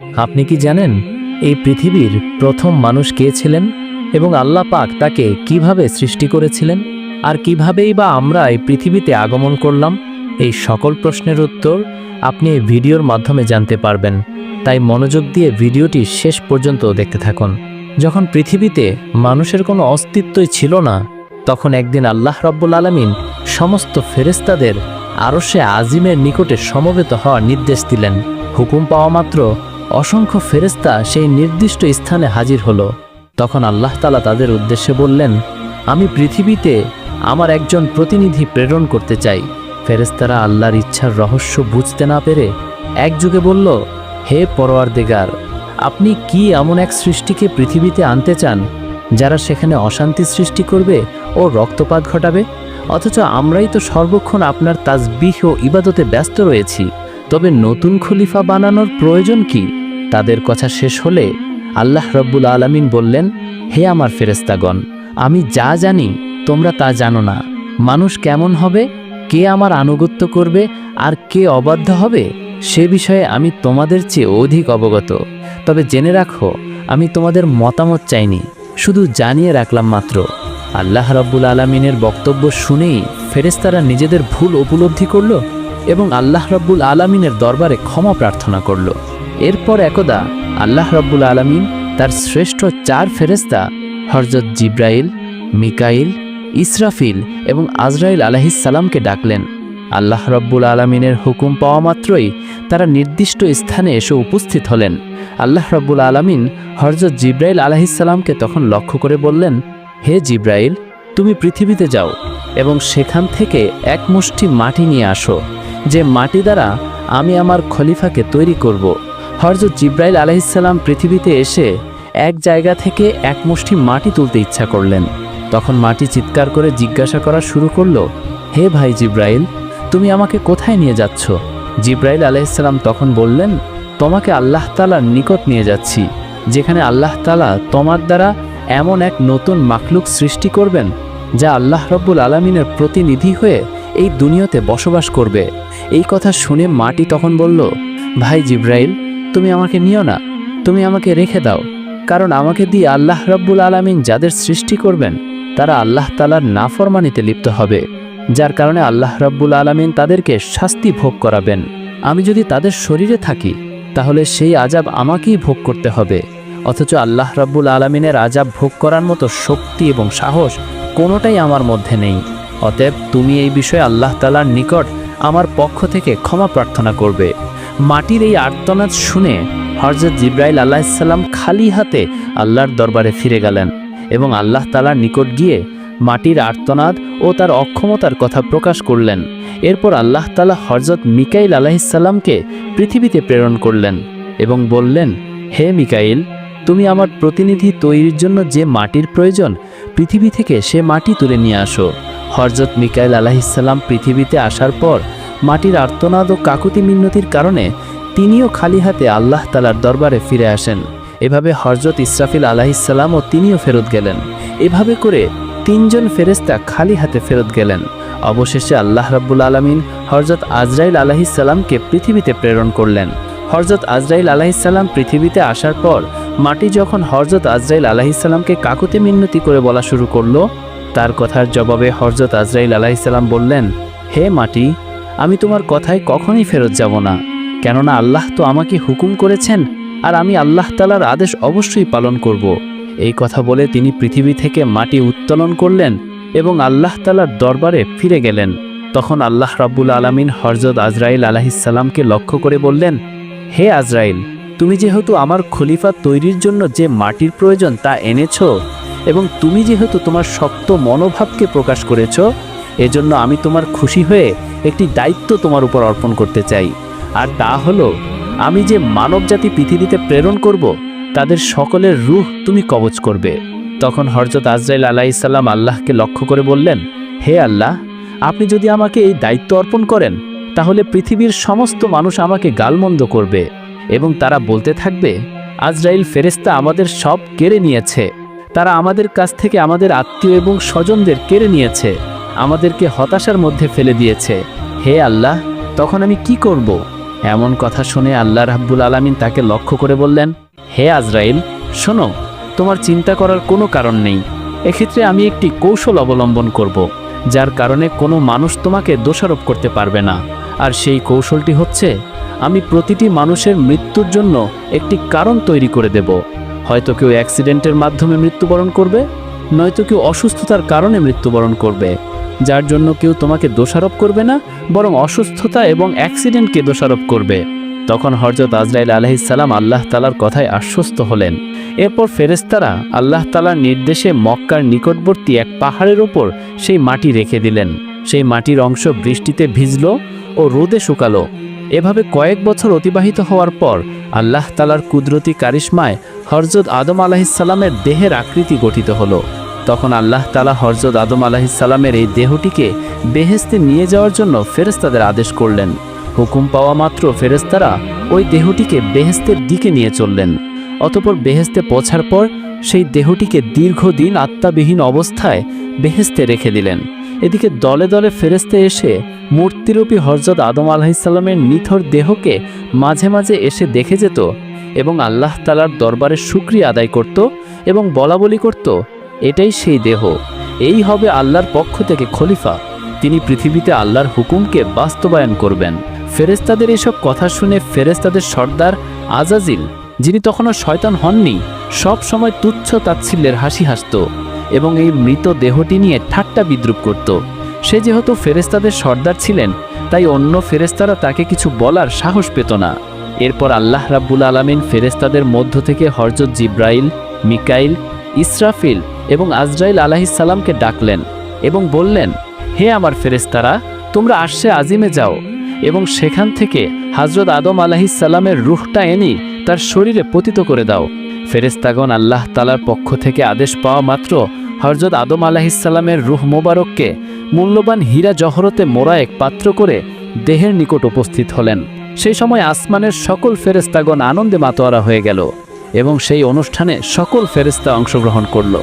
আপনি কি জানেন, এই পৃথিবীর প্রথম মানুষ কে ছিলেন এবং আল্লাহ পাক তাকে কীভাবে সৃষ্টি করেছিলেন? আর কিভাবেই বা আমরা এই পৃথিবীতে আগমন করলাম? এই সকল প্রশ্নের উত্তর আপনি এই ভিডিওর মাধ্যমে জানতে পারবেন। তাই মনোযোগ দিয়ে ভিডিওটি শেষ পর্যন্ত দেখতে থাকুন। যখন পৃথিবীতে মানুষের কোনো অস্তিত্বই ছিল না, তখন একদিন আল্লাহ রব্বুল আলমিন সমস্ত ফেরেস্তাদের আরশে আজিমের নিকটে সমবেত হওয়ার নির্দেশ দিলেন। হুকুম পাওয়া মাত্র অসংখ্য ফেরেস্তা সেই নির্দিষ্ট স্থানে হাজির হলো। তখন আল্লাহ তালা তাদের উদ্দেশ্যে বললেন, আমি পৃথিবীতে আমার একজন প্রতিনিধি প্রেরণ করতে চাই। ফেরেস্তারা আল্লাহর ইচ্ছার রহস্য বুঝতে না পেরে একযুগে বলল, হে পরোয়ার দেগার আপনি কি এমন এক সৃষ্টিকে পৃথিবীতে আনতে চান, যারা সেখানে অশান্তি সৃষ্টি করবে ও রক্তপাত ঘটাবে? অথচ আমরাই তো সর্বক্ষণ আপনার তাজবিহ ও ইবাদতে ব্যস্ত রয়েছি। তবে নতুন খলিফা বানানোর প্রয়োজন কি? তাদের কথা শেষ হলে আল্লাহ রব্বুল আলমিন বললেন, হে আমার ফেরেস্তাগণ আমি যা জানি, তোমরা তা জানো না। মানুষ কেমন হবে? কে আমার আনুগত্য করবে? আর কে অবাধ্য হবে? সে বিষয়ে আমি তোমাদের চেয়ে অধিক অবগত। তবে জেনে রাখো, আমি তোমাদের মতামত চাইনি, শুধু জানিয়ে রাখলাম মাত্র। আল্লাহ রব্বুল আলমিনের বক্তব্য শুনেই ফেরেস্তারা নিজেদের ভুল উপলব্ধি করল? এবং আল্লাহ রব্বুল আলমিনের দরবারে ক্ষমা প্রার্থনা করল। এরপর একদা আল্লাহ রব্বুল আলমিন তার শ্রেষ্ঠ চার ফেরেস্তা হরজত জিব্রাইল, মিকাইল, ইসরাফিল এবং আজরাইল আলাহিসাল্লামকে ডাকলেন। আল্লাহ রব্বুল আলমিনের হুকুম পাওয়া মাত্রই তারা নির্দিষ্ট স্থানে এসে উপস্থিত হলেন। আল্লাহ রব্বুল আলমিন হরজত জিব্রাইল আলাহিসাল্লামকে তখন লক্ষ্য করে বললেন, হে জিব্রাইল, তুমি পৃথিবীতে যাও এবং সেখান থেকে এক মুষ্টি মাটি নিয়ে আসো। যে মাটি দ্বারা আমি আমার খলিফাকে তৈরি করব। হরজত জিব্রাইল আলাহিসাল্লাম পৃথিবীতে এসে এক জায়গা থেকে এক মুষ্টি মাটি তুলতে ইচ্ছা করলেন তখন মাটি চিৎকার করে জিজ্ঞাসা করা শুরু করল, হে ভাই জিব্রাইল, তুমি আমাকে কোথায় নিয়ে যাচ্ছ জিব্রাইল আলাইসাল্লাম তখন বললেন, তোমাকে আল্লাহ তালার নিকট নিয়ে যাচ্ছি, যেখানে আল্লাহ তালা তোমার দ্বারা এমন এক নতুন মাকলুক সৃষ্টি করবেন, যা আল্লাহ রব্বুল আলমিনের প্রতিনিধি হয়ে এই দুনিয়াতে বসবাস করবে। এই কথা শুনে মাটি তখন বলল, ভাই জিব্রাইল, তুমি আমাকে নিও না। তুমি আমাকে রেখে দাও। কারণ আমাকে দিয়ে আল্লাহ রব্বুল আলমিন যাদের সৃষ্টি করবেন, তারা আল্লাহ তালার নাফরমানিতে লিপ্ত হবে। যার কারণে আল্লাহ রব্বুল আলমিন তাদেরকে শাস্তি ভোগ করাবেন। আমি যদি তাদের শরীরে থাকি, তাহলে সেই আজাব আমাকেই ভোগ করতে হবে। অথচ আল্লাহ রব্বুল আলমিনের আজাব ভোগ করার মতো শক্তি এবং সাহস কোনোটাই আমার মধ্যে নেই। অতএব তুমি এই বিষয়ে আল্লাহ তালার নিকট আমার পক্ষ থেকে ক্ষমা প্রার্থনা করবে। মাটির এই আর্তনাদ শুনে হরজত জিব্রাইল আল্লাহিসাল্লাম খালি হাতে আল্লাহর দরবারে ফিরে গেলেন এবং আল্লাহ তালার নিকট গিয়ে মাটির আর্তনাদ ও তার অক্ষমতার কথা প্রকাশ করলেন। এরপর আল্লাহ তালা হরজত মিকাইল আলাহিসাল্লামকে পৃথিবীতে প্রেরণ করলেন এবং বললেন, হে মিকাইল, তুমি আমার প্রতিনিধি তৈরির জন্য যে মাটির প্রয়োজন, পৃথিবী থেকে সে মাটি তুলে নিয়ে আসো। হরজত মিকাইল আলাহিসাল্লাম পৃথিবীতে আসার পর মাটির আর্তনাদ ও কাকুতি মিন্নতির কারণে তিনিও খালি হাতে আল্লাহ তালার দরবারে ফিরে আসেন। এভাবে হরজত ইসরাফিল আলাহিসাল্লাম ও তিনিও ফেরত গেলেন। এভাবে করে তিনজন ফেরেস্তা খালি হাতে ফেরত গেলেন। অবশেষে আল্লাহ রাব্বুল আলমিন হরজত আজরাইল আলাহিসাল্লামকে পৃথিবীতে প্রেরণ করলেন। হরজত আজরাইল আলাহিসাল্লাম পৃথিবীতে আসার পর মাটি যখন হরজত আজরাইল আলাহিসাল্লামকে কাকুতে মিন্নতি করে বলা শুরু করল তার কথার জবাবে হরজত আজরাইল আলাহিসাল্লাম বললেন, হে মাটি, আমি তোমার কথায় কখনই ফেরত যাব না, কেননা আল্লাহ তো আমাকে হুকুম করেছেন আর আমি আল্লাহ তালার আদেশ অবশ্যই পালন করব। এই কথা বলে তিনি পৃথিবী থেকে মাটি উত্তোলন করলেন এবং আল্লাহ তালার দরবারে ফিরে গেলেন তখন আল্লাহ রাব্বুল আলমিন হরজত আজরাইল আলাহিসাল্লামকে লক্ষ্য করে বললেন, হে আজরাইল, তুমি যেহেতু আমার খলিফা তৈরির জন্য যে মাটির প্রয়োজন তা এনেছ এবং তুমি যেহেতু তোমার শক্ত মনোভাবকে প্রকাশ করেছ, এজন্য আমি তোমার খুশি হয়ে একটি দায়িত্ব তোমার উপর অর্পণ করতে চাই। আর তা হলো, আমি যে মানবজাতি পৃথিবীতে প্রেরণ করব, তাদের সকলের রূহ তুমি কবচ করবে। তখন হরজত আজরাইল আলাইসাল্লাম আল্লাহকে লক্ষ্য করে বললেন, হে আল্লাহ, আপনি যদি আমাকে এই দায়িত্ব অর্পণ করেন, তাহলে পৃথিবীর সমস্ত মানুষ আমাকে গালমন্দ করবে এবং তারা বলতে থাকবে, আজরাইল ফেরেস্তা আমাদের সব কেড়ে নিয়েছে। তারা আমাদের কাছ থেকে আমাদের আত্মীয় এবং স্বজনদের কেড়ে নিয়েছে, আমাদেরকে হতাশার মধ্যে ফেলে দিয়েছে। হে আল্লাহ, তখন আমি কি করব? এমন কথা শুনে আল্লাহ রাব্বুল আলামিন তাকে লক্ষ্য করে বললেন, হে আজরাইল, শোনো, তোমার চিন্তা করার কোনো কারণ নেই। এক্ষেত্রে আমি একটি কৌশল অবলম্বন করব, যার কারণে কোনো মানুষ তোমাকে দোষারোপ করতে পারবে না। আর সেই কৌশলটি হচ্ছে, আমি প্রতিটি মানুষের মৃত্যুর জন্য একটি কারণ তৈরি করে দেব। হয়তো কেউ অ্যাক্সিডেন্টের মাধ্যমে মৃত্যুবরণ করবে, নয়তো কেউ অসুস্থতার কারণে মৃত্যুবরণ করবে, যার জন্য কেউ তোমাকে দোষারোপ করবে না, বরং অসুস্থতা এবং অ্যাক্সিডেন্টকে দোষারোপ করবে। তখন হরজত আজরাইল আলহিসাল্লাম আল্লাহ তালার কথায় আশ্বস্ত হলেন। এরপর ফেরেস্তারা আল্লাহ তালার নির্দেশে মক্কার নিকটবর্তী এক পাহাড়ের ওপর সেই মাটি রেখে দিলেন। সেই মাটির অংশ বৃষ্টিতে ভিজল ও রোদে শুকালো। এভাবে কয়েক বছর অতিবাহিত হওয়ার পর আল্লাহ তালার কুদরতি কারিশ্মায় হরজত আদম আলাহিসাল্লামের দেহের আকৃতি গঠিত হলো। তখন আল্লাহ তালা হরজত আদম আলাহিসাল্লামের এই দেহটিকে বেহেস্তে নিয়ে যাওয়ার জন্য ফেরেস্তাদের আদেশ করলেন। হুকুম পাওয়া মাত্র ফেরেস্তারা ওই দেহটিকে বেহেস্তের দিকে নিয়ে চললেন। অতপর বেহেস্তে পৌঁছার পর সেই দেহটিকে দীর্ঘদিন আত্মাবিহীন অবস্থায় বেহেস্তে রেখে দিলেন। এদিকে দলে দলে ফেরেস্তে এসে মূর্তিরূপী হরজত আদম আলাহিসাল্লামের নিথর দেহকে মাঝে মাঝে এসে দেখে যেত এবং আল্লাহ তালার দরবারে সুক্রিয়া আদায় করত এবং বলা বলি করত, এটাই সেই দেহ, এই হবে আল্লাহর পক্ষ থেকে খলিফা। তিনি পৃথিবীতে আল্লাহর হুকুমকে বাস্তবায়ন করবেন। ফেরেস্তাদের এসব কথা শুনে ফেরেস্তাদের সর্দার আজাজিল, যিনি তখনও শয়তান হননি, সব সময় তুচ্ছ তাচ্ছিল্যের হাসি হাসত। এবং এই মৃত দেহটি নিয়ে ঠাট্টা বিদ্রুপ করত। সে যেহেতু ফেরেস্তাদের সর্দার ছিলেন, তাই অন্য ফেরেস্তারা তাকে কিছু বলার সাহস পেত না। এরপর আল্লাহ রাব্বুল আলামিন ফেরেস্তাদের মধ্য থেকে হরজত জিব্রাইল, মিকাইল, ইসরাফিল এবং আজরাইল আলাহিসাল্লামকে ডাকলেন এবং বললেন, হে আমার ফেরেস্তারা তোমরা আশে আজিমে যাও এবং সেখান থেকে হাজরত আদম আলাহিসাল্লামের রুহটা এনে তার শরীরে পতিত করে দাও। ফেরেস্তাগণ আল্লাহ তালার পক্ষ থেকে আদেশ পাওয়া মাত্র হরজত আদম আলাহিসাল্লামের রুহ মোবারককে মূল্যবান হীরা জহরতে মোড়া এক পাত্র করে দেহের নিকট উপস্থিত হলেন। সেই সময় আসমানের সকল ফেরেস্তাগণ আনন্দে মাতোয়ারা হয়ে গেল এবং সেই অনুষ্ঠানে সকল ফেরেস্তা অংশগ্রহণ করল।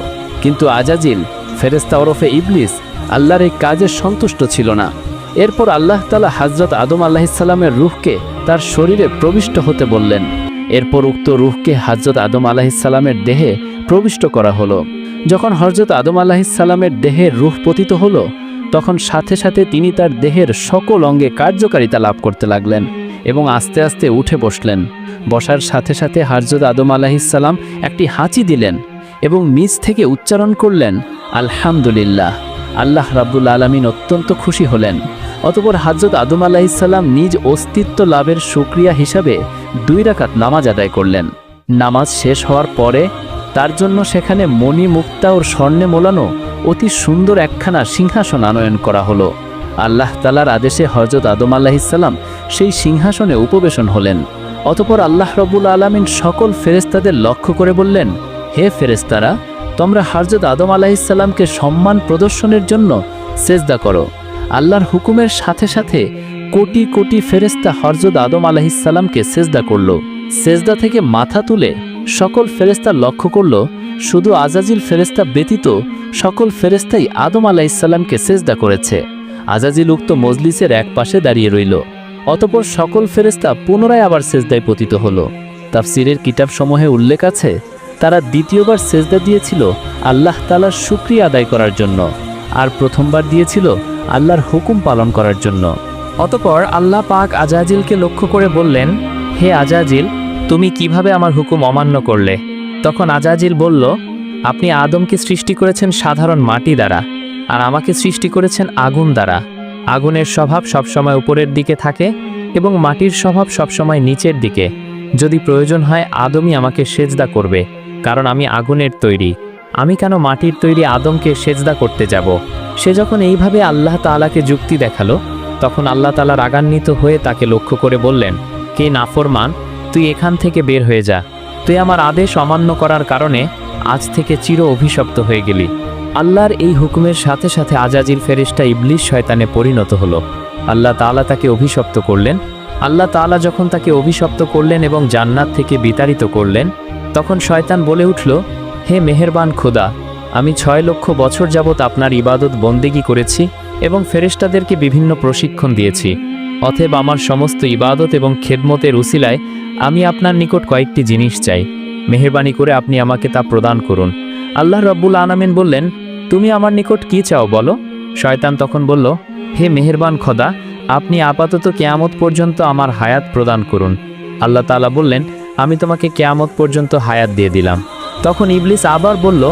কিন্তু আজাজিল ফেরেস্তা ওরফে ইবলিস, আল্লাহর এই কাজে সন্তুষ্ট ছিল না। এরপর আল্লাহ তালা হাজরত আদম আলাহিসাল্লামের রুহকে তার শরীরে প্রবিষ্ট হতে বললেন। এরপর উক্ত রুহকে হাজরত আদম আলাহিসাল্লামের দেহে প্রবিষ্ট করা হলো। যখন হজরত আদম আলাহিসাল্লামের দেহের রুহ পতিত হলো, তখন সাথে সাথে তিনি তার দেহের সকল অঙ্গে কার্যকারিতা লাভ করতে লাগলেন এবং আস্তে আস্তে উঠে বসলেন। বসার সাথে সাথে হাজরত আদম আলাহিসাল্লাম একটি হাঁচি দিলেন এবং নিজ থেকে উচ্চারণ করলেন, আলহামদুলিল্লাহ। আল্লাহ রাব্বুল আলমিন অত্যন্ত খুশি হলেন। অতপর হাজরত আদম আলাহিসাল্লাম নিজ অস্তিত্ব লাভের সুক্রিয়া হিসাবে দুই রাকাত নামাজ আদায় করলেন। নামাজ শেষ হওয়ার পরে তার জন্য সেখানে মণি মুক্তা ওর স্বর্ণে মোলানো অতি সুন্দর একখানা সিংহাসন আনয়ন করা হলো। আল্লাহ তালার আদেশে হজরত আদম আলাহিসাল্লাম সেই সিংহাসনে উপবেশন হলেন। অতপর আল্লাহ রবুল আলমিন সকল ফেরেস্তাদের লক্ষ্য করে বললেন, হে ফেরেস্তারা তোমরা হরজত আদম আলাহিসাল্লামকে সম্মান প্রদর্শনের জন্য সেজদা করো। আল্লাহর হুকুমের সাথে সাথে কোটি কোটি ফেরেস্তা হরজত আদম আলাহিসাল্লামকে সেজদা করল। সেজদা থেকে মাথা তুলে সকল ফেরেস্তা লক্ষ্য করল, শুধু আজাজিল ফেরেস্তা ব্যতীত সকল ফেরেস্তাই আদম আলাহিসাল্লামকে সেজদা করেছে। আজাজিল উক্ত মজলিসের এক পাশে দাঁড়িয়ে রইল। অতপর সকল ফেরেস্তা পুনরায় আবার সেজদায় পতিত হল। তাফসিরের কিতাবসমূহে উল্লেখ আছে তারা দ্বিতীয়বার সেজদা দিয়েছিল আল্লাহ তালার সুক্রিয়া আদায় করার জন্য আর প্রথমবার দিয়েছিল আল্লাহর হুকুম পালন করার জন্য। অতপর আল্লাহ পাক আজাজিলকে লক্ষ্য করে বললেন, হে আজাজিল, তুমি কীভাবে আমার হুকুম অমান্য করলে? তখন আজাজিল বলল, আপনি আদমকে সৃষ্টি করেছেন সাধারণ মাটি দ্বারা, আর আমাকে সৃষ্টি করেছেন আগুন দ্বারা। আগুনের স্বভাব সবসময় উপরের দিকে থাকে এবং মাটির স্বভাব সবসময় নিচের দিকে। যদি প্রয়োজন হয়, আদমই আমাকে সেজদা করবে। কারণ আমি আগুনের তৈরি। আমি কেন মাটির তৈরি আদমকে সেজদা করতে যাব? সে যখন এইভাবে আল্লাহ তালাকে যুক্তি দেখাল, তখন আল্লাহ তালা রাগান্বিত হয়ে তাকে লক্ষ্য করে বললেন, কে নাফরমান, তুই এখান থেকে বের হয়ে যা। তুই আমার আদেশ অমান্য করার কারণে আজ থেকে চির অভিশপ্ত হয়ে গেলি। আল্লাহর এই হুকুমের সাথে সাথে আজাজিল ফেরিস্টা ইবলিশ শয়তানে পরিণত হলো। আল্লাহ তাআলা তাকে অভিশপ্ত করলেন। আল্লাহ তাআলা যখন তাকে অভিশপ্ত করলেন এবং জান্নাত থেকে বিতাড়িত করলেন তখন শয়তান বলে উঠল, হে মেহেরবান খোদা, আমি ছয় লক্ষ বছর যাবৎ আপনার ইবাদত বন্দেগি করেছি এবং ফেরেশতাদেরকে বিভিন্ন প্রশিক্ষণ দিয়েছি। অতএব আমার সমস্ত ইবাদত এবং খেদমতের উসিলায় আমি আপনার নিকট কয়েকটি জিনিস চাই। মেহেরবানি করে আপনি আমাকে তা প্রদান করুন। আল্লাহ রব্বুল আনামিন বললেন, তুমি আমার নিকট কি চাও বলো? শয়তান তখন বলল, হে মেহেরবান খোদা, আপনি আপাতত কেয়ামত পর্যন্ত আমার হায়াত প্রদান করুন। আল্লাহ তালা বললেন আমি তোমাকে কেয়ামত পর্যন্ত হায়াত দিয়ে দিলাম। তখন ইবলিস আবার বলল,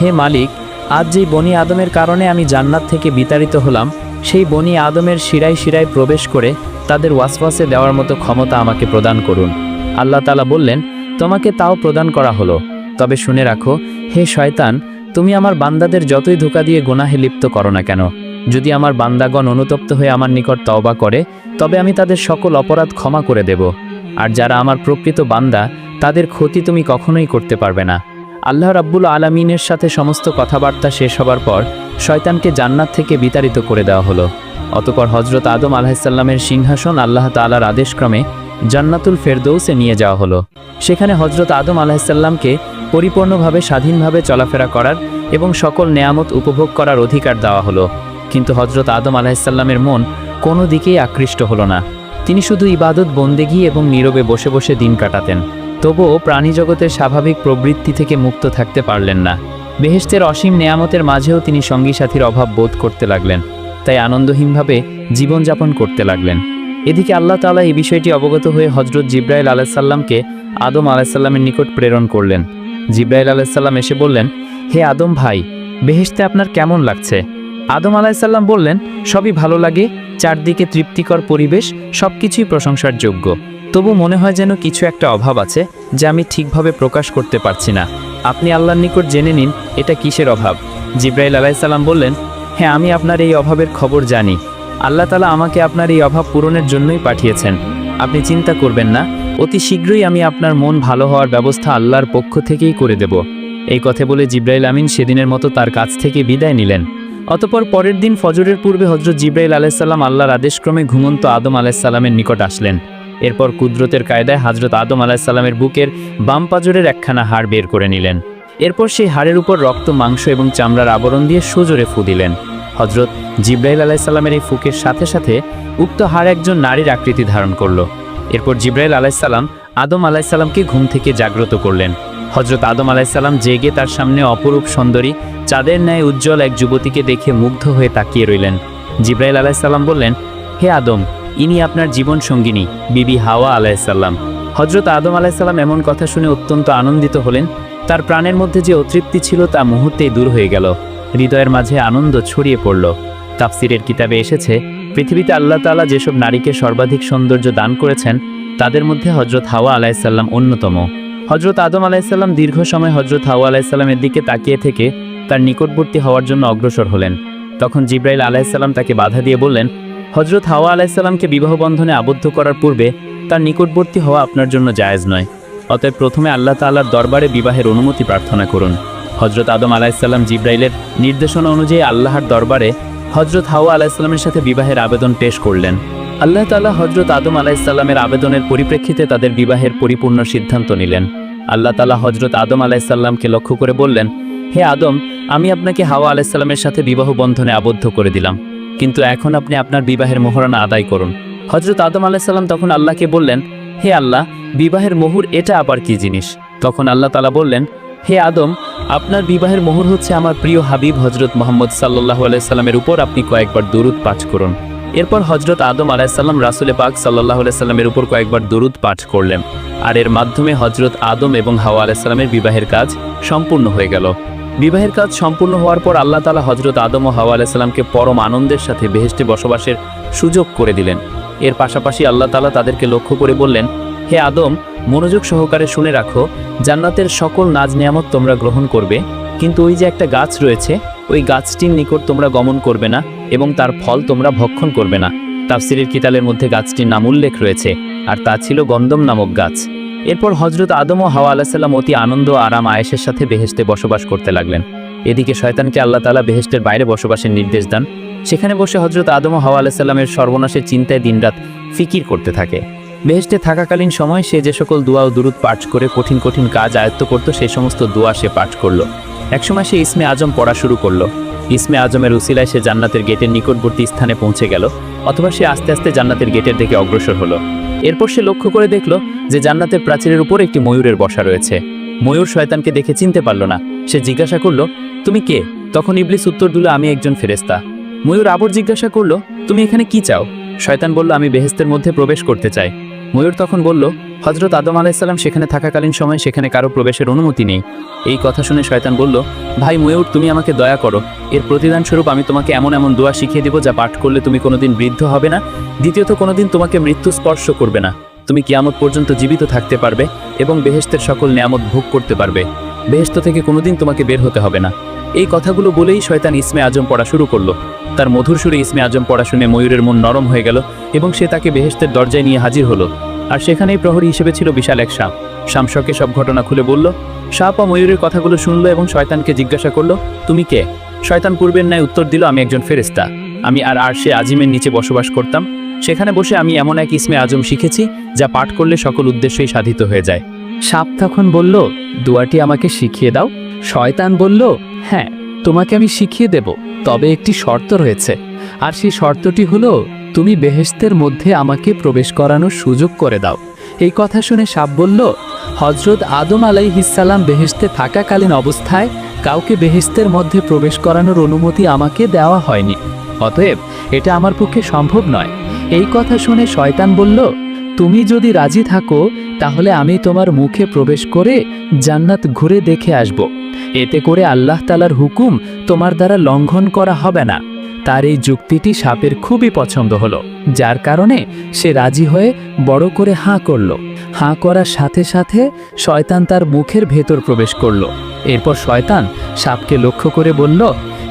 হে মালিক, আজ যেই বনি আদমের কারণে আমি জান্নাত থেকে বিতাড়িত হলাম, সেই বনি আদমের শিরায় শিরায় প্রবেশ করে তাদের ওয়াসওয়াসে দেওয়ার মতো ক্ষমতা আমাকে প্রদান করুন। আল্লাহ তালা বললেন, তোমাকে তাও প্রদান করা হলো। তবে শুনে রাখো, হে শয়তান, তুমি আমার বান্দাদের যতই ধোকা দিয়ে গোনাহে লিপ্ত করো না কেন। যদি আমার বান্দাগণ অনুতপ্ত হয়ে আমার নিকট তওবা করে, তবে আমি তাদের সকল অপরাধ ক্ষমা করে দেব। আর যারা আমার প্রকৃত বান্দা, তাদের ক্ষতি তুমি কখনোই করতে পারবে না। আল্লাহ রাব্বুল আলামিনের সাথে সমস্ত কথাবার্তা শেষ হবার পর, শয়তানকে জান্নাত থেকে বিতাড়িত করে দেওয়া হলো। অতপর হজরত আদম আলাহিসাল্লামের সিংহাসন আল্লাহ তালার আদেশক্রমে জান্নাতুল ফেরদৌসে নিয়ে যাওয়া হলো। সেখানে হজরত আদম আলাহিসাল্লামকে পরিপূর্ণভাবে, স্বাধীনভাবে চলাফেরা করার এবং সকল নেয়ামত উপভোগ করার অধিকার দেওয়া হলো। কিন্তু হজরত আদম আলাহিসাল্লামের মন কোনো দিকেই আকৃষ্ট হলো না। তিনি শুধু ইবাদত, বন্দেগি এবং নীরবে বসে বসে দিন কাটাতেন। তবুও প্রাণীজগতের স্বাভাবিক প্রবৃত্তি থেকে মুক্ত থাকতে পারলেন না। বেহেশতের অসীম নেয়ামতের মাঝেও তিনি সঙ্গী সাথীর অভাব বোধ করতে লাগলেন। তাই আনন্দহীনভাবে জীবনযাপন করতে লাগলেন। এদিকে আল্লাহ তাআলা এই বিষয়টি অবগত হয়ে হজরত জিব্রাইল আলাইসাল্লামকে আদম আলাইসাল্লামের নিকট প্রেরণ করলেন। জিব্রাইল আলাইসাল্লাম এসে বললেন, হে আদম ভাই, বেহেশতে আপনার কেমন লাগছে? আদম আলাইসাল্লাম বললেন, সবই ভালো লাগে, চারদিকে তৃপ্তিকর পরিবেশ সব কিছুই প্রশংসার যোগ্য তবু মনে হয় যেন কিছু একটা অভাব আছে, যা আমি ঠিকভাবে প্রকাশ করতে পারছি না। আপনি আল্লাহর নিকট জেনে নিন, এটা কিসের অভাব? জিব্রাইল আলাইসাল্লাম বললেন হ্যাঁ আমি আপনার এই অভাবের খবর জানি। আল্লাহ তালা আমাকে আপনার এই অভাব পূরণের জন্যই পাঠিয়েছেন। আপনি চিন্তা করবেন না, অতি শীঘ্রই আমি আপনার মন ভালো হওয়ার ব্যবস্থা আল্লাহর পক্ষ থেকেই করে দেব। এই কথা বলে জিব্রাইল আমিন সেদিনের মতো তার কাছ থেকে বিদায় নিলেন। অতপর পরের দিন ফজরের পূর্বে হজরত জিব্রাইল আলাইসাল্লাম আল্লাহর আদেশক্রমে ঘুমন্ত আদম আলাইসাল্লামের নিকট আসলেন। এরপর কুদরতের কায়দায় হজরত আদম আলাইসাল্লামের বুকের বাম পাজরের একখানা হাড় বের করে নিলেন। এরপর সেই হাড়ের উপর রক্ত, মাংস এবং চামড়ার আবরণ দিয়ে সুজোরে ফু দিলেন। হজরত জিব্রাইল আলাইসাল্লামের এই ফুকের সাথে সাথে উক্ত হাড় একজন নারীর আকৃতি ধারণ করল। এরপর জিব্রাইল আলাইসাল্লাম আদম আলাইসাল্লামকে ঘুম থেকে জাগ্রত করলেন। হজরত আদম আলাইসাল্লাম জেগে তার সামনে অপরূপ সুন্দরী, চাঁদের ন্যায় উজ্জ্বল এক যুবতীকে দেখে মুগ্ধ হয়ে তাকিয়ে রইলেন। জিব্রাইল আলাইসাল্লাম বললেন, হে আদম, ইনি আপনার জীবন সঙ্গিনী, বিবি হাওয়া আলাইসাল্লাম হজরত আদম আলাইসাল্লাম এমন কথা শুনে অত্যন্ত আনন্দিত হলেন। তার প্রাণের মধ্যে যে অতৃপ্তি ছিল তা মুহূর্তেই দূর হয়ে গেল। হৃদয়ের মাঝে আনন্দ ছড়িয়ে পড়ল। তাফসিরের কিতাবে এসেছে, পৃথিবীতে আল্লাহ তাআলা যেসব নারীকে সর্বাধিক সৌন্দর্য দান করেছেন, তাদের মধ্যে হজরত হাওয়া আলাইসাল্লাম অন্যতম। হজরত আদম আলাইসাল্লাম দীর্ঘ সময় হজরত হাওয়া আলাইসাল্লামের দিকে তাকিয়ে থেকে তার নিকটবর্তী হওয়ার জন্য অগ্রসর হলেন। তখন জিব্রাইল আলাইসাল্লাম তাকে বাধা দিয়ে বললেন হজরত হাওয়া আলাইসাল্লামকে বিবাহ বন্ধনে আবদ্ধ করার পূর্বে তার নিকটবর্তী হওয়া আপনার জন্য জায়েজ নয়। অতএব প্রথমে আল্লাহ তাআলার দরবারে বিবাহের অনুমতি প্রার্থনা করুন। হজরত আদম আলাইসাল্লাম জিব্রাইলের নির্দেশনা অনুযায়ী আল্লাহর দরবারে হজরত হাওয়া আলাইসাল্লামের সাথে বিবাহের আবেদন পেশ করলেন। আল্লাহ তালা হজরত আদম আলাইসাল্লামের আবেদনের পরিপ্রেক্ষিতে তাদের বিবাহের পরিপূর্ণ সিদ্ধান্ত নিলেন। আল্লাহ তালা হজরত আদম আলাইসাল্লামকে লক্ষ্য করে বললেন, হে আদম, আমি আপনাকে হাওয়া আলাইসাল্লামের সাথে বিবাহ বন্ধনে আবদ্ধ করে দিলাম। কিন্তু এখন আপনি আপনার বিবাহের মোহরানা আদায় করুন। হজরত আদম আলাইসাল্লাম তখন আল্লাহকে বললেন, হে আল্লাহ, বিবাহের মোহর এটা আবার কি জিনিস? তখন আল্লাহ তালা বললেন, হে আদম, আপনার বিবাহের মোহর হচ্ছে আমার প্রিয় হাবিব হজরত মোহাম্মদ সাল্লাহ আলাইসাল্লামের উপর আপনি কয়েকবার দরুদ পাঠ করুন। এরপর হজরত আদম আলাইসাল্লাম রাসুলে পাক সাল্লাহ আলাইসাল্লামের উপর কয়েকবার দরুদ পাঠ করলেন। আর এর মাধ্যমে হজরত আদম এবং হাওয়া আলাইসাল্লামের বিবাহের কাজ সম্পূর্ণ হয়ে গেল। বিবাহের কাজ সম্পূর্ণ হওয়ার পর আল্লাহ তালা হজরত আদম ও হাওয়া আলাইসাল্লামকে পরম আনন্দের সাথে বেহেস্টে বসবাসের সুযোগ করে দিলেন। এর পাশাপাশি আল্লাহ তালা তাদেরকে লক্ষ্য করে বললেন, হে আদম, মনোযোগ সহকারে শুনে রাখো, জান্নাতের সকল নাজ নিয়ামত তোমরা গ্রহণ করবে কিন্তু ওই যে একটা গাছ রয়েছে, ওই গাছটির নিকট তোমরা গমন করবে না এবং তার ফল তোমরা ভক্ষণ করবে না। তাফসিরের কিতালের মধ্যে গাছটির নাম উল্লেখ রয়েছে, আর তা ছিল গন্দম নামক গাছ। এরপর হজরত আদম ও হাওয়া আলাহিসাল্লাম অতি আনন্দ আরাম আয়েসের সাথে বেহেস্তে বসবাস করতে লাগলেন। এদিকে শয়তানকে আল্লাহ তালা বেহেস্টের বাইরে বসবাসের নির্দেশ দেন। সেখানে বসে হজরত আদম হাওয়া আলাহিসাল্লামের সর্বনাশের চিন্তায় দিনরাত ফিকির করতে থাকে। বেহেস্টে থাকাকালীন সময় সে যে সকল দোয়া ও দুরুদ পাঠ করে কঠিন কঠিন কাজ আয়ত্ত করত, সে সমস্ত দোয়া সে পাঠ করল। একসময় সে ইসমে আজম পড়া শুরু করল। ইসমে আজমের উসিলায় সে জান্নাতের গেটের নিকটবর্তী স্থানে পৌঁছে গেল, অথবা সে আস্তে আস্তে জান্নাতের গেটের দিকে অগ্রসর হলো। এরপর সে লক্ষ্য করে দেখল যে জান্নাতের প্রাচীরের উপর একটি ময়ূরের বসা রয়েছে। ময়ূর শয়তানকে দেখে চিনতে পারল না। সে জিজ্ঞাসা করল, তুমি কে? তখন ইবলিস উত্তর দিল, আমি একজন ফেরেস্তা ময়ূর আবার জিজ্ঞাসা করল, তুমি এখানে কি চাও? শয়তান বলল, আমি বেহেস্তের মধ্যে প্রবেশ করতে চাই। ময়ূর তখন বলল হজরত আদম আলাইসাল্লাম সেখানে থাকাকালীন সময় সেখানে কারও প্রবেশের অনুমতি নেই। এই কথা শুনে শয়তান বলল, ভাই ময়ূর, তুমি আমাকে দয়া করো। এর প্রতিদান স্বরূপ আমি তোমাকে এমন এমন দোয়া শিখিয়ে দেবো যা পাঠ করলে তুমি কোনোদিন বৃদ্ধ হবে না। দ্বিতীয়ত, কোনোদিন তোমাকে মৃত্যু স্পর্শ করবে না। তুমি কিয়ামত পর্যন্ত জীবিত থাকতে পারবে এবং বেহেস্তের সকল নিয়ামত ভোগ করতে পারবে। বেহেস্ত থেকে কোনোদিন তোমাকে বের হতে হবে না। এই কথাগুলো বলেই শয়তান ইসমে আজম পড়া শুরু করল। তার মধুর সুরে ইসমে আজম পড়া শুনে ময়ূরের মন নরম হয়ে গেল এবং সে তাকে বেহেস্তের দরজায় নিয়ে হাজির হলো। আর সেখানেই প্রহরী হিসেবে ছিল বিশাল এক সাপ। শামশকে সব ঘটনা খুলে বলল, সাপ ও ময়ূরের কথাগুলো শুনলো এবং শয়তানকে জিজ্ঞাসা করল, তুমি কে? শয়তান পূর্বের ন্যায় উত্তর দিল, আমি একজন ফেরেস্তা আমি আর আর সে আজিমের নিচে বসবাস করতাম। সেখানে বসে আমি এমন এক ইসমে আজম শিখেছি, যা পাঠ করলে সকল উদ্দেশ্যই সাধিত হয়ে যায়। সাপ তখন বলল দুয়াটি আমাকে শিখিয়ে দাও। শয়তান বলল হ্যাঁ তোমাকে আমি শিখিয়ে দেব, তবে একটি শর্ত রয়েছে। আর সেই শর্তটি হলো, তুমি বেহেস্তের মধ্যে আমাকে প্রবেশ করানোর সুযোগ করে দাও। এই কথা শুনে সাপ বলল হজরত আদম আলাইহিসাল্লাম বেহেস্তে থাকাকালীন অবস্থায় কাউকে বেহেস্তের মধ্যে প্রবেশ করানোর অনুমতি আমাকে দেওয়া হয়নি। অতএব এটা আমার পক্ষে সম্ভব নয়। এই কথা শুনে শয়তান বলল তুমি যদি রাজি থাকো, তাহলে আমি তোমার মুখে প্রবেশ করে জান্নাত ঘুরে দেখে আসব। এতে করে আল্লাহ তালার হুকুম তোমার দ্বারা লঙ্ঘন করা হবে না। তার এই যুক্তিটি সাপের খুবই পছন্দ হলো, যার কারণে সে রাজি হয়ে বড় করে হাঁ করল। হাঁ করার সাথে সাথে শয়তান তার মুখের ভেতর প্রবেশ করল। এরপর শয়তান সাপকে লক্ষ্য করে বলল,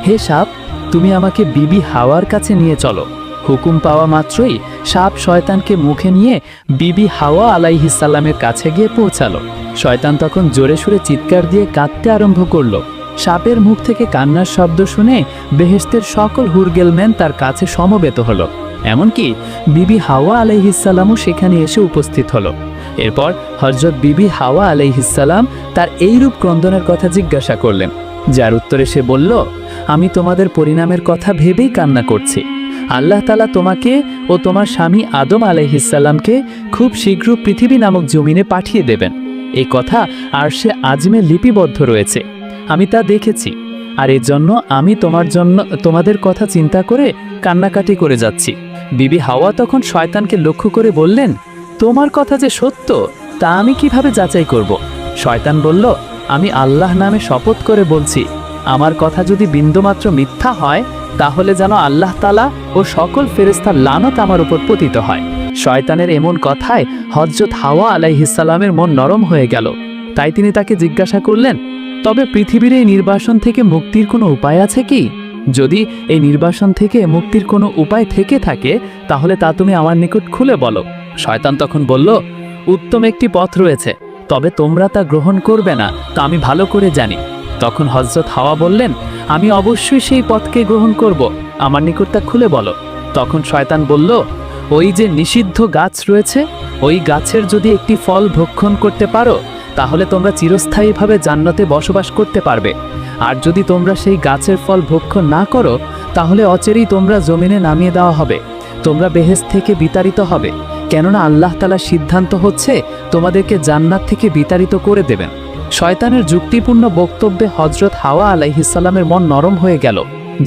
হে সাপ, তুমি আমাকে বিবি হাওয়ার কাছে নিয়ে চলো। হুকুম পাওয়া মাত্রই সাপ শয়তানকে মুখে নিয়ে বিবি হাওয়া আলাইহিসাল্লামের কাছে গিয়ে পৌঁছালো। শয়তান তখন জোরে সুরে চিৎকার দিয়ে কাঁদতে আরম্ভ করল। সাপের মুখ থেকে কান্নার শব্দ শুনে বেহেস্তের সকল হুরগেলম্যান তার কাছে সমবেত হলো। এমনকি বিবি হাওয়া আলাইহিসাল্লামও সেখানে এসে উপস্থিত হলো। এরপর হজরত বিবি হাওয়া আলাইহিসাল্লাম তার এইরূপ ক্রন্দনের কথা জিজ্ঞাসা করলেন, যার উত্তরে সে বলল, আমি তোমাদের পরিণামের কথা ভেবেই কান্না করছি। আল্লাহ তালা তোমাকে ও তোমার স্বামী আদম আলাইহিসাল্লামকে খুব শীঘ্র পৃথিবী নামক জমিনে পাঠিয়ে দেবেন। এই কথা আর সে আজমে লিপিবদ্ধ রয়েছে। আমি তা দেখেছি। আর এর জন্য আমি তোমার জন্য, তোমাদের কথা চিন্তা করে কান্নাকাটি করে যাচ্ছি। বিবি হাওয়া তখন শয়তানকে লক্ষ্য করে বললেন, তোমার কথা যে সত্য, তা আমি কীভাবে যাচাই করব? শয়তান বলল, আমি আল্লাহ নামে শপথ করে বলছি, আমার কথা যদি বিন্দুমাত্র মিথ্যা হয় তাহলে যেন আল্লাহ তালা ও সকল ফেরেস্তার লানত আমার উপর পতিত হয়। শয়তানের এমন কথায় হজরত হাওয়া আলাইহিসাল্লামের মন নরম হয়ে গেল। তাই তিনি তাকে জিজ্ঞাসা করলেন, তবে পৃথিবীর এই নির্বাসন থেকে মুক্তির কোনো উপায় আছে কি? যদি এই নির্বাসন থেকে মুক্তির কোনো উপায় থেকে থাকে, তাহলে তা তুমি আমার নিকট খুলে বলো। শয়তান তখন বলল, উত্তম একটি পথ রয়েছে, তবে তোমরা তা গ্রহণ করবে না, তা আমি ভালো করে জানি। তখন হজরত হাওয়া বললেন, আমি অবশ্যই সেই পথকে গ্রহণ করব। আমার নিকট তা খুলে বলো। তখন শয়তান বলল, ওই যে নিষিদ্ধ গাছ রয়েছে, ওই গাছের যদি একটি ফল ভক্ষণ করতে পারো, তাহলে তোমরা চিরস্থায়ীভাবে জান্নাতে বসবাস করতে পারবে। আর যদি তোমরা সেই গাছের ফল ভক্ষণ না করো, তাহলে অচেরেই তোমরা জমিনে নামিয়ে দেওয়া হবে। তোমরা বেহেস থেকে বিতাড়িত হবে। কেননা আল্লাহ তালার সিদ্ধান্ত হচ্ছে, তোমাদেরকে জান্নাত থেকে বিতাড়িত করে দেবেন। শয়তানের যুক্তিপূর্ণ বক্তব্যে হজরত হাওয়া আলাইহিসাল্লামের মন নরম হয়ে গেল,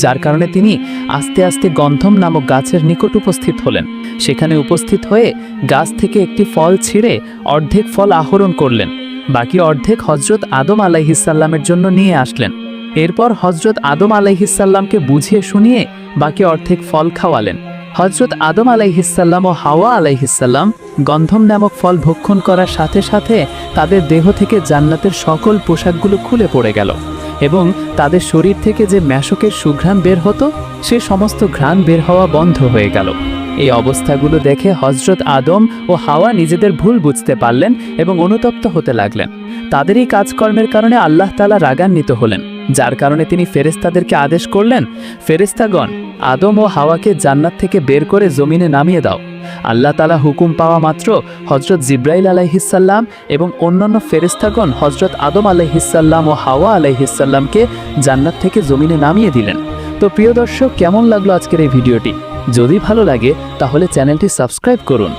যার কারণে তিনি আস্তে আস্তে গন্ধম নামক গাছের নিকট উপস্থিত হলেন। সেখানে উপস্থিত হয়ে গাছ থেকে একটি ফল ছিঁড়ে অর্ধেক ফল আহরণ করলেন। বাকি অর্ধেক হজরত আদম আলাইহিসাল্লামের জন্য নিয়ে আসলেন। এরপর হজরত আদম আলাইহিসাল্লামকে বুঝিয়ে শুনিয়ে বাকি অর্ধেক ফল খাওয়ালেন। হজরত আদম আলাইহিসাল্লাম ও হাওয়া আলাইহিসাল্লাম গন্ধম নামক ফল ভক্ষণ করার সাথে সাথে তাদের দেহ থেকে জান্নাতের সকল পোশাকগুলো খুলে পড়ে গেল এবং তাদের শরীর থেকে যে ম্যাশকের সুঘ্রাণ বের হতো, সে সমস্ত ঘ্রাণ বের হওয়া বন্ধ হয়ে গেল। এই অবস্থাগুলো দেখে হজরত আদম ও হাওয়া নিজেদের ভুল বুঝতে পারলেন এবং অনুতপ্ত হতে লাগলেন। তাদের এই কাজকর্মের কারণে আল্লাহ তালা রাগান্বিত হলেন। যার কারণে তিনি ফেরেস্তাদেরকে আদেশ করলেন ফেরেস্তাগণ আদম ও হাওয়াকে জান্নাত থেকে বের করে জমিনে নামিয়ে দাও। আল্লাহ তালা হুকুম পাওয়া মাত্র হজরত জিব্রাইল আলাইহিসাল্লাম এবং অন্যান্য ফেরেস্তাগণ হজরত আদম আলাইহিসাল্লাম ও হাওয়া আলাইহিসাল্লামকে জান্নাত থেকে জমিনে নামিয়ে দিলেন। তো প্রিয় দর্শক, কেমন লাগল আজকের এই ভিডিওটি? যদি ভালো লাগে, তাহলে চ্যানেলটি সাবস্ক্রাইব করুন।